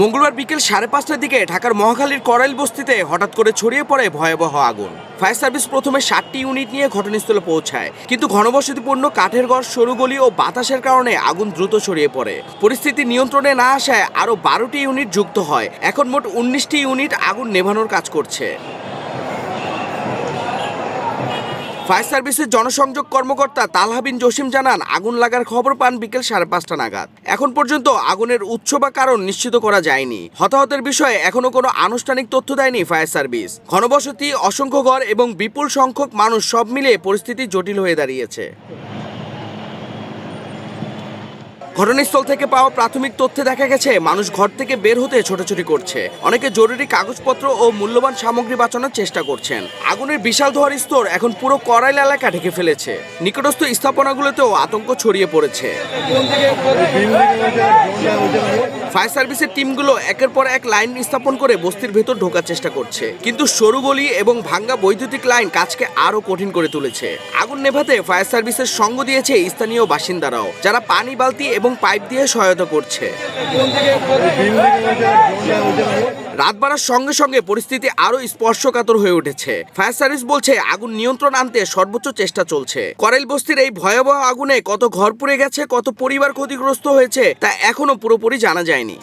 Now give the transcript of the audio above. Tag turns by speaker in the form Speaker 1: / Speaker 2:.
Speaker 1: মঙ্গলবার বিকেল সাড়ে পাঁচটার দিকে ঢাকার মহাখালীর করাইল বস্তিতে হঠাৎ করে ছড়িয়ে পড়ে ভয়াবহ আগুন। ফায়ার সার্ভিস প্রথমে ষাটটি ইউনিট নিয়ে ঘটনাস্থলে পৌঁছায়, কিন্তু ঘনবসতিপূর্ণ কাঠের ঘর, সরু গলি ও বাতাসের কারণে আগুন দ্রুত ছড়িয়ে পড়ে। পরিস্থিতি নিয়ন্ত্রণে না আসায় আরও বারোটি ইউনিট যুক্ত হয়। এখন মোট উনিশটি ইউনিট আগুন নেভানোর কাজ করছে। ফায়ার সার্ভিসের জনসংযোগ কর্মকর্তা তালহাবিন জসিম জানান, আগুন লাগার খবর পান বিকেল সাড়ে পাঁচটা নাগাদ। এখন পর্যন্ত আগুনের উৎস বা কারণ নিশ্চিত করা যায়নি। হতাহতের বিষয়ে এখনও কোনো আনুষ্ঠানিক তথ্য দেয়নি ফায়ার সার্ভিস। ঘনবসতি, অসংখ্য ঘর এবং বিপুল সংখ্যক মানুষ সব মিলিয়ে পরিস্থিতি জটিল হয়ে দাঁড়িয়েছে। ঘটনাস্থল থেকে পাওয়া প্রাথমিক তথ্যে দেখা গেছে, মানুষ ঘর থেকে বের হতে ছোটাছুটি করছে। অনেকে জরুরি কাগজপত্র ও মূল্যবান সামগ্রী বাঁচানোর চেষ্টা করছেন। আগুনের বিশাল ধোয়ার স্তর এখন পুরো করাইল এলাকা ঢেকে ফেলেছে। নিকটস্থ স্থাপনাগুলোতেও আতঙ্ক ছড়িয়ে পড়েছে। ফায়ার সার্ভিসের টিমগুলো একের পর এক লাইন স্থাপন করে বস্তির ভেতর ঢোকার চেষ্টা করছে। কিন্তু সরু গলি এবং ভাঙ্গা বৈদ্যুতিক লাইন কাজকে আরও কঠিন করে তুলেছে। আগুন নেভাতে ফায়ার সার্ভিসের সঙ্গ দিয়েছে স্থানীয় বাসিন্দারাও, যারা পানি, বালতি এবং পাইপ দিয়ে সহায়তা করছে। রাত বাড়ার সঙ্গে সঙ্গে পরিস্থিতি আরও স্পর্শকাতর হয়ে উঠেছে। ফায়ার সার্ভিস বলছে, আগুন নিয়ন্ত্রণ আনতে সর্বোচ্চ চেষ্টা চলছে। করেল বস্তির এই ভয়াবহ আগুনে কত ঘর পুড়ে গেছে, কত পরিবার ক্ষতিগ্রস্ত হয়েছে, তা এখনও পুরোপুরি জানা যায়নি।